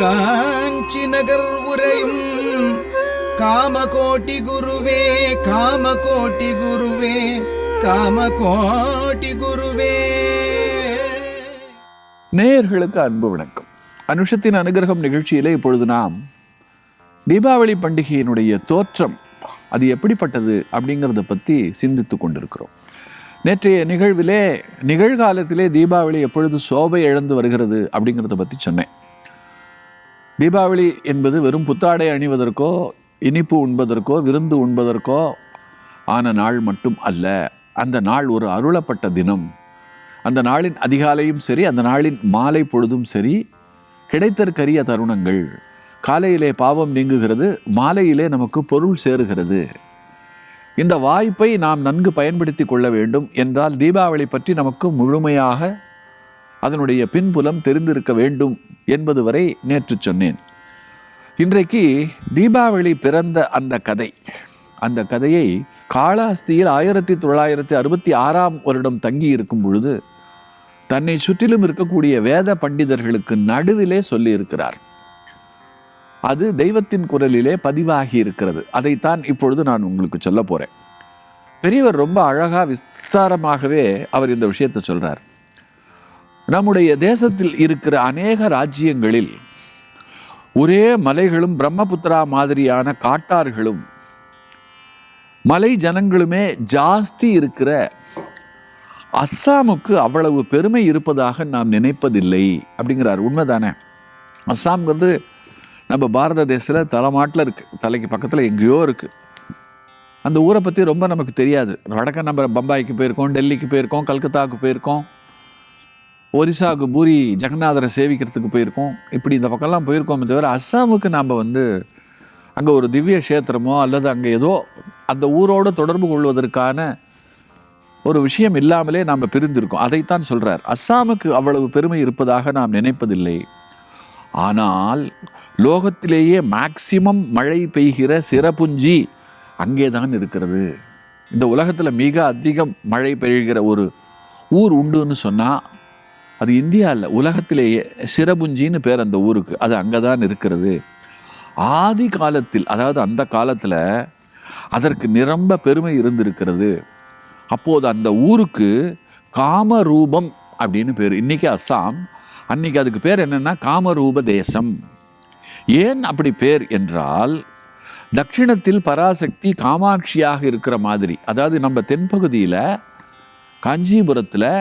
காஞ்சி நகர் உரையும் காமகோட்டி குருவே காமகோட்டி குருவே காமகோட்டி குருவே. நேயர்களுக்கு அன்பு வணக்கம். அனுஷத்தின் அனுகிரகம் நிகழ்ச்சியிலே இப்பொழுது நாம் தீபாவளி பண்டிகையினுடைய தோற்றம் அது எப்படிப்பட்டது அப்படிங்கிறத பற்றி சிந்தித்து கொண்டிருக்கிறோம். நேற்றைய நிகழ்விலே நிகழ்காலத்திலே தீபாவளி எப்பொழுது சோபை இழந்து வருகிறது அப்படிங்கிறத பற்றி சொன்னேன். தீபாவளி என்பது வெறும் புத்தாடை அணிவதற்கோ இனிப்பு உண்பதற்கோ விருந்து உண்பதற்கோ ஆன நாள் மட்டும் அல்ல. அந்த நாள் ஒரு அருளப்பட்ட தினம். அந்த நாளின் அதிகாலையும் சரி அந்த நாளின் மாலை பொழுதும் சரி கிடைத்தற்கரிய தருணங்கள். காலையிலே பாவம் நீங்குகிறது மாலையிலே நமக்கு பொருள் சேருகிறது. இந்த வாய்ப்பை நாம் நன்கு பயன்படுத்தி கொள்ள வேண்டும் என்றால் தீபாவளி பற்றி நமக்கு முழுமையாக அதனுடைய பின்புலம் தெரிந்திருக்க வேண்டும் என்பது வரை நேற்று சொன்னேன். இன்றைக்கு தீபாவளி பிறந்த அந்த கதை அந்த கதையை காளாஸ்தியில் ஆயிரத்தி தொள்ளாயிரத்தி அறுபத்தி ஆறாம் வருடம் தங்கி இருக்கும் பொழுது தன்னை சுற்றிலும் இருக்கக்கூடிய வேத பண்டிதர்களுக்கு நடுவிலே சொல்லியிருக்கிறார். அது தெய்வத்தின் குரலிலே பதிவாகி இருக்கிறது. அதைத்தான் இப்பொழுது நான் உங்களுக்கு சொல்ல போகிறேன் பெரியவர் ரொம்ப அழகாக விஸ்தாரமாகவே அவர் இந்த விஷயத்தை சொல்கிறார் நம்முடைய தேசத்தில் இருக்கிற அநேக ராஜ்யங்களில் ஒரே மலைகளும் பிரம்மபுத்திரா மாதிரியான காட்டார்களும் மலை ஜனங்களுமே ஜாஸ்தி இருக்கிற அஸ்ஸாமுக்கு அவ்வளவு பெருமை இருப்பதாக நாம் நினைப்பதில்லை அப்படிங்கிறார். உண்மைதானே? அஸ்ஸாம்ங்கிறது நம்ம பாரத தேசத்தில் தலைமாட்டில் இருக்குது தலைக்கு பக்கத்தில் எங்கேயோ இருக்குது அந்த ஊரை பற்றி ரொம்ப நமக்கு தெரியாது. வடக்க நம்ம பம்பாய்க்கு போயிருக்கோம் டெல்லிக்கு போயிருக்கோம் கல்கத்தாவுக்கு போயிருக்கோம். ஒரிசாவுக்கு பூரி ஜெகநாதரை சேவிக்கிறதுக்கு போயிருக்கோம். இப்படி இந்த பக்கம்லாம் போயிருக்கோமே தவிர அஸ்ஸாமுக்கு நாம் வந்து அங்கே ஒரு திவ்ய கஷேத்திரமோ அல்லது அங்கே ஏதோ அந்த ஊரோடு தொடர்பு கொள்வதற்கான ஒரு விஷயம் இல்லாமலே நாம் பிரிந்திருக்கோம். அதைத்தான் சொல்கிறார் அஸ்ஸாமுக்கு அவ்வளவு பெருமை இருப்பதாக நாம் நினைப்பதில்லை. ஆனால் லோகத்திலேயே மேக்சிமம் மழை பெய்கிற சிறப்புஞ்சி அங்கே தான் இருக்கிறது. இந்த உலகத்தில் மிக அதிகம் மழை பெய்கிற ஒரு ஊர் உண்டுன்னு சொன்னால் அது இந்தியா இல்லை உலகத்திலேயே சிரபுஞ்சின்னு பேர் அந்த ஊருக்கு. அது அங்கே தான் இருக்கிறது. ஆதி காலத்தில் அதாவது அந்த காலத்தில் அதற்கு நிரம்ப பெருமை இருந்திருக்கிறது. அப்போது அந்த ஊருக்கு காமரூபம் அப்படின்னு பேர். இன்றைக்கி அஸ்ஸாம் அன்னைக்கு அதுக்கு பேர் என்னென்னா காமரூப தேசம். ஏன் அப்படி பேர் என்றால் தட்சிணத்தில் பராசக்தி காமாட்சியாக இருக்கிற மாதிரி. அதாவது நம்ம தென்பகுதியில் காஞ்சிபுரத்தில்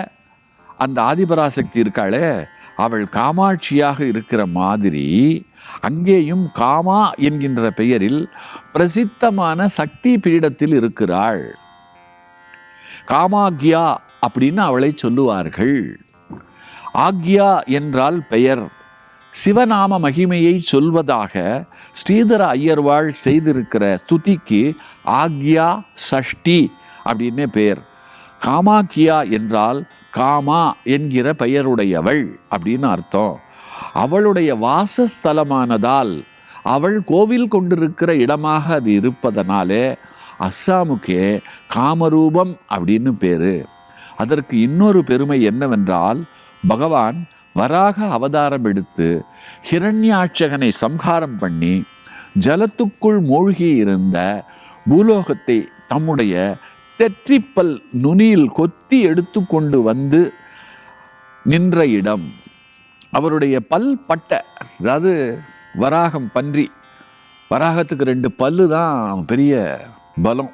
அந்த ஆதிபராசக்தி இருக்காளே அவள் காமாட்சியாக இருக்கிற மாதிரி அங்கேயும் காமா என்கின்ற பெயரில் பிரசித்தமான சக்தி பீடத்தில் இருக்கிறாள். காமாக்யா அப்படின்னு அவளை சொல்லுவார்கள். ஆக்யா என்றால் பெயர். சிவநாம மகிமையை சொல்வதாக ஸ்ரீதர ஐயர்வாள் செய்திருக்கிற ஸ்துதிக்கு ஆக்யா சஷ்டி அப்படின்னு பெயர் காமாக்கியா என்றால் காமா என்கிற பெயருடையவள் அப்படின்னு அர்த்தம். அவளுடைய வாசஸ்தலமானதால் அவள் கோவில் கொண்டிருக்கிற இடமாக அது இருப்பதனாலே அஸ்ஸாமுக்கே காமரூபம் அப்படின்னு பேரு. அதற்கு இன்னொரு பெருமை என்னவென்றால் பகவான் வராக அவதாரம் எடுத்து ஹிரண்யாட்சகனை சம்ஹாரம் பண்ணி ஜலத்துக்குள் மூழ்கி இருந்த பூலோகத்தை தம்முடைய தெற்றிப்பல் நுனியில் கொத்தி எடுத்துக்கொண்டு வந்து நின்ற இடம். அவருடைய பல் பட்ட அதாவது வராகம் பன்றி. வராகத்துக்கு ரெண்டு பல்லு தான் பெரிய பலம்.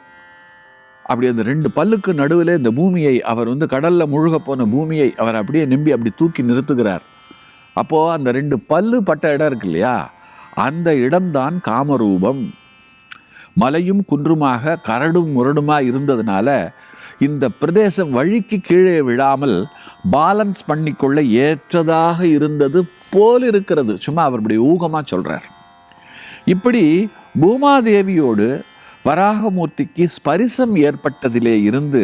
அப்படி அந்த ரெண்டு பல்லுக்கு நடுவில் இந்த பூமியை அவர் வந்து கடலில் முழுக போன பூமியை அவர் அப்படியே நம்பி அப்படி தூக்கி நிறுத்துகிறார். அப்போது அந்த ரெண்டு பல்லு பட்ட இடம் இருக்கு இல்லையா? அந்த இடம்தான் காமரூபம். மலையும் குன்றுமாக கரடும் முரடுமா இருந்ததுனால இந்த பிரதேசம் வழிக்கு கீழே விழாமல் பேலன்ஸ் பண்ணிக்கொள்ள ஏற்றதாக இருந்தது போல் இருக்கிறது. சும்மா அவர் இப்படி ஊகமாக சொல்கிறார் இப்படி பூமாதேவியோடு வராகமூர்த்திக்கு ஸ்பரிசம் ஏற்பட்டதிலே இருந்து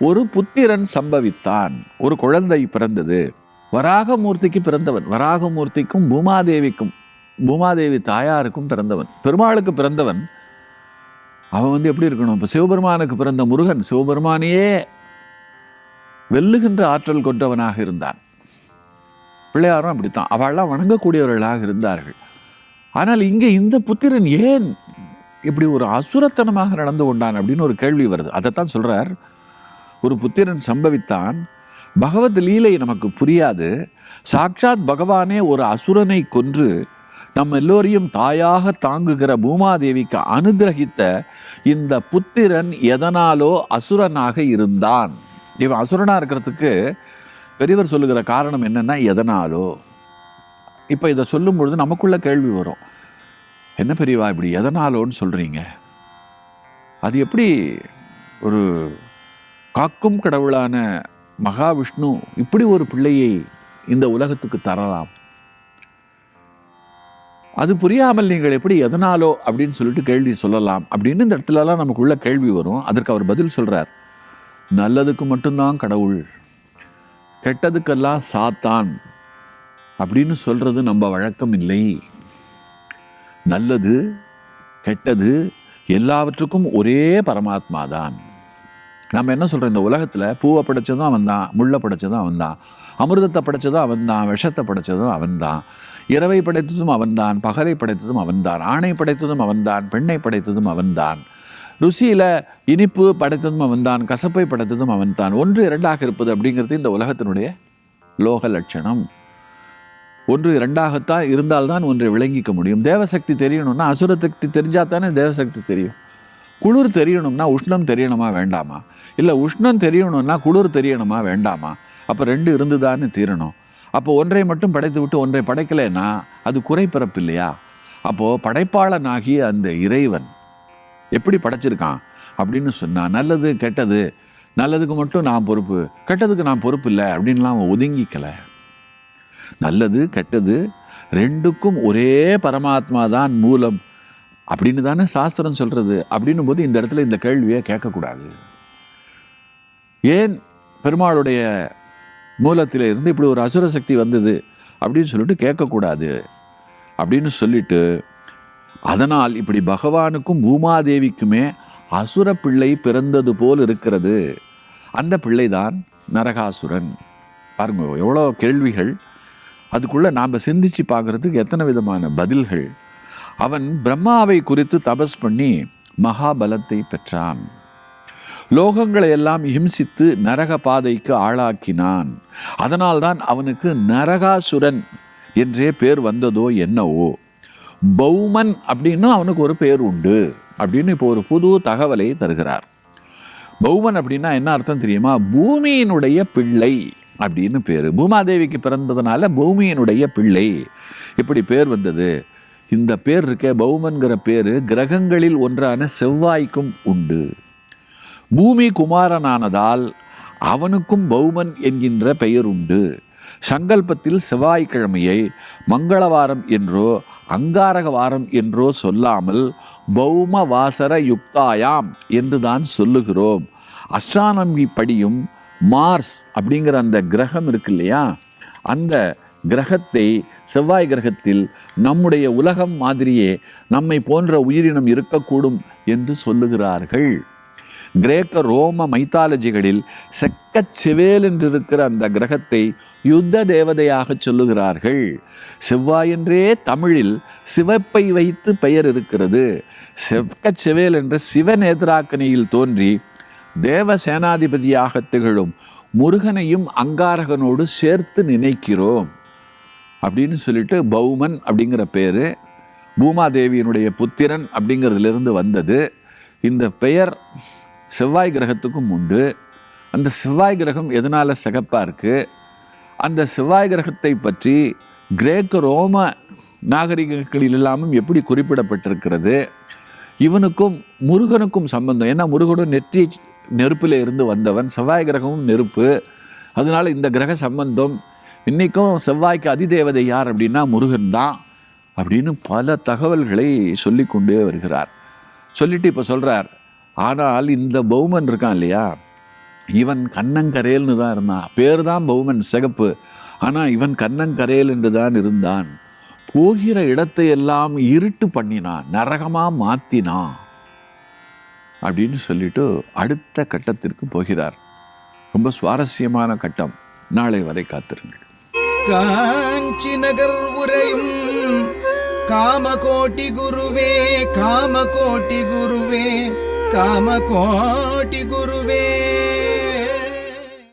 ஒரு புத்திரன் சம்பவித்தான். ஒரு குழந்தை பிறந்தது. வராகமூர்த்திக்கு பிறந்தவன். வராகமூர்த்திக்கும் பூமாதேவிக்கும் பூமாதேவி தாயாருக்கும் பிறந்தவன். பெருமாளுக்கு பிறந்தவன். அவன் வந்து எப்படி இருக்கணும்? இப்போ சிவபெருமானுக்கு பிறந்த முருகன் சிவபெருமானையே வெல்லுகின்ற ஆற்றல் கொண்டவனாக இருந்தான். பிள்ளையாரும் அப்படித்தான். அவள்லாம் வணங்கக்கூடியவர்களாக இருந்தார்கள். ஆனால் இங்கே இந்த புத்திரன் ஏன் இப்படி ஒரு அசுரத்தனமாக நடந்து கொண்டான் அப்படின்னு ஒரு கேள்வி வருது. அதைத்தான் சொல்கிறார் ஒரு புத்திரன் சம்பவித்தான். பகவத் லீலை நமக்கு புரியாது. சாட்சாத் பகவானே ஒரு அசுரனை கொன்று நம்ம எல்லோரையும் தாயாக தாங்குகிற பூமாதேவிக்கு அனுகிரகித்த இந்த புத்திரன் எதனாலோ அசுரனாக இருந்தான். இவன் அசுரனா இருக்கிறதுக்கு பெரியவர் சொல்லுகிற காரணம் என்னன்னா எதனாலோ. இப்போ இதை சொல்லும் பொழுது நமக்குள்ள கேள்வி வரும். என்ன பெரியவா இப்படி எதனாலோன்னு சொல்றீங்க? அது எப்படி ஒரு காக்கும் கடவுளான மகாவிஷ்ணு இப்படி ஒரு பிள்ளையை இந்த உலகத்துக்கு தரலாம்? அது புரியாமல் நீங்கள் எப்படி எதனாலோ அப்படின்னு சொல்லிட்டு கேள்வி சொல்லலாம். அப்படின்னு இந்த இடத்துலலாம் நமக்குள்ள கேள்வி வரும். அதற்கு அவர் பதில் சொல்கிறார் நல்லதுக்கு மட்டும்தான் கடவுள். கெட்டதுக்கெல்லாம் சாத்தான். அப்படின்னு சொல்றது நம்ம வழக்கம் இல்லை. நல்லது கெட்டது எல்லாவற்றுக்கும் ஒரே பரமாத்மா தான் நம்ம என்ன சொல்கிறோம் இந்த உலகத்தில் பூவை படைச்சதும் அவன் தான் முள்ளை படைச்சதும் அவன் தான் அமிர்தத்தை படைச்சதும் அவன் தான் விஷத்தை படைச்சதும் அவன் தான் இரவை படைத்ததும் அவன்தான் பகலை படைத்ததும் அவன்தான் ஆணை படைத்ததும் அவன்தான் பெண்ணை படைத்ததும் அவன்தான். ருசியில் இனிப்பு படைத்ததும் அவன்தான் கசப்பை படைத்ததும் அவன்தான். ஒன்று இரண்டாக இருப்பது அப்படிங்கிறது இந்த உலகத்தினுடைய லோக லட்சணம். ஒன்று இரண்டாகத்தான் இருந்தால்தான் ஒன்றை விளங்கிக்க முடியும். தேவசக்தி தெரியணும்னா அசுரசக்தி தெரிஞ்சால் தானே தேவசக்தி தெரியும். குளிர் தெரியணும்னா உஷ்ணம் தெரியணுமா வேண்டாமா? இல்லை உஷ்ணம் தெரியணும்னா குளிர் தெரியணுமா வேண்டாமா? அப்போ ரெண்டு இருந்துதான்னு தீரணும். அப்போ ஒன்றை மட்டும் படைத்து விட்டு ஒன்றை படைக்கலைன்னா அது குறைப்பிறப்பு இல்லையா அப்போது படைப்பாளனாகிய அந்த இறைவன் எப்படி படைச்சிருக்கான் அப்படின்னு சொன்னா நல்லது கெட்டது நல்லதுக்கு மட்டும் நான் பொறுப்பு கெட்டதுக்கு நான் பொறுப்பு இல்லை அப்படின்லாம் அவன் ஒதுங்கிக்கலை. நல்லது கெட்டது ரெண்டுக்கும் ஒரே பரமாத்மா தான் மூலம் அப்படின்னு தானே சாஸ்திரம் சொல்றது. அப்படின்னும் போது இந்த இடத்துல இந்த கேள்வியை கேட்கக்கூடாது. ஏன் பெருமாளுடைய மூலத்தில் இருந்து இப்படி ஒரு அசுர சக்தி வந்தது அப்படின்னு சொல்லிட்டு கேட்கக்கூடாது. அப்படின்னு சொல்லிட்டு அதனால் இப்படி பகவானுக்கும் பூமாதேவிக்குமே அசுர பிள்ளை பிறந்தது போல் இருக்கிறது. அந்த பிள்ளைதான் நரகாசுரன். பாருங்க எவ்வளோ கேள்விகள். அதுக்குள்ளே நாம் சிந்திச்சு பார்க்கறதுக்கு எத்தனை விதமான பதில்கள். அவன் பிரம்மாவை குறித்து தபஸ் பண்ணி மகாபலத்தை பெற்றான். லோகங்களை எல்லாம் ஹிம்சித்து நரக பாதைக்கு ஆளாக்கினான். அதனால்தான் அவனுக்கு நரகாசுரன் என்றே பேர் வந்ததோ என்னவோ. பௌமன் அப்படின்னு அவனுக்கு ஒரு பேர் உண்டு அப்படின்னு இப்போ ஒரு புது தகவலை தருகிறார். பௌமன் அப்படின்னா என்ன அர்த்தம் தெரியுமா? பூமியினுடைய பிள்ளை அப்படின்னு பேர். பூமாதேவிக்கு பிறந்ததுனால பூமியினுடைய பிள்ளை. இப்படி பேர் வந்தது. இந்த பேர் இருக்க பௌமன்கிற பேர் கிரகங்களில் ஒன்றான செவ்வாய்க்கும் உண்டு. பூமி குமாரனானதால் அவனுக்கும் பௌமன் என்கின்ற பெயர் உண்டு சங்கல்பத்தில் செவ்வாய்க்கிழமையை மங்களவாரம் என்றோ அங்காரக வாரம் என்றோ சொல்லாமல் பௌம வாசர யுக்தாயாம் என்று தான் சொல்லுகிறோம். அஸ்ட்ரானமி படியும் மார்ஸ் அப்படிங்கிற அந்த கிரகம் இருக்கு இல்லையா? அந்த கிரகத்தை செவ்வாய் கிரகத்தில் நம்முடைய உலகம் மாதிரியே நம்மை போன்ற உயிரினம் இருக்கக்கூடும் என்று சொல்லுகிறார்கள். கிரேக்க ரோம மைத்தாலஜிகளில் செக்கச் செவேல் என்றிருக்கிற அந்த கிரகத்தை யுத்த தேவதையாக சொல்லுகிறார்கள். செவ்வாயென்றே தமிழில் சிவப்பை வைத்து பெயர் இருக்கிறது. செக்கச் செவேல் என்ற சிவநேத்ராக்கனியில் தோன்றி தேவ சேனாதிபதியாக திகழும் முருகனையும் அங்காரகனோடு சேர்த்து நினைக்கிறோம் அப்படின்னு சொல்லிட்டு பௌமன் அப்படிங்கிற பேர் பூமாதேவியினுடைய புத்திரன் அப்படிங்கிறதுலேருந்து வந்தது. இந்த பெயர் செவ்வாய் கிரகத்துக்கும் உண்டு. அந்த செவ்வாய் கிரகம் எதனால் சிகப்பாக இருக்குது அந்த செவ்வாய் கிரகத்தை பற்றி கிரேக்க ரோம நாகரிகங்களில் இல்லாமல் எப்படி குறிப்பிடப்பட்டிருக்கிறது? இவனுக்கும் முருகனுக்கும் சம்பந்தம். ஏன்னா முருகனும் நெற்றி நெருப்பில் இருந்து வந்தவன். செவ்வாய் கிரகமும் நெருப்பு. அதனால் இந்த கிரக சம்பந்தம். இன்றைக்கும் செவ்வாய்க்கு அதிதேவதை யார் அப்படின்னா முருகன் தான் அப்படின்னு பல தகவல்களை சொல்லிக்கொண்டே வருகிறார். சொல்லிட்டு இப்போ சொல்கிறார் ஆனால் இந்த பௌமன் இருக்கான் இல்லையா? இவன் கண்ணங்கரேல்னு தான் இருந்தான். பேர் தான் பௌமன் சிகப்பு. ஆனால் இவன் கண்ணங்கரேல் என்று தான் இருந்தான். போகிற இடத்தை எல்லாம் இருட்டு பண்ணினான் நரகமா மாற்றினான் அப்படின்னு சொல்லிட்டு அடுத்த கட்டத்திற்கு போகிறார். ரொம்ப சுவாரஸ்யமான கட்டம். நாளை வரை காத்திருங்கள். காஞ்சி நகர் உரையும் காமகோட்டி குருவே காமகோட்டி குருவே. காமகோட்டி குருவே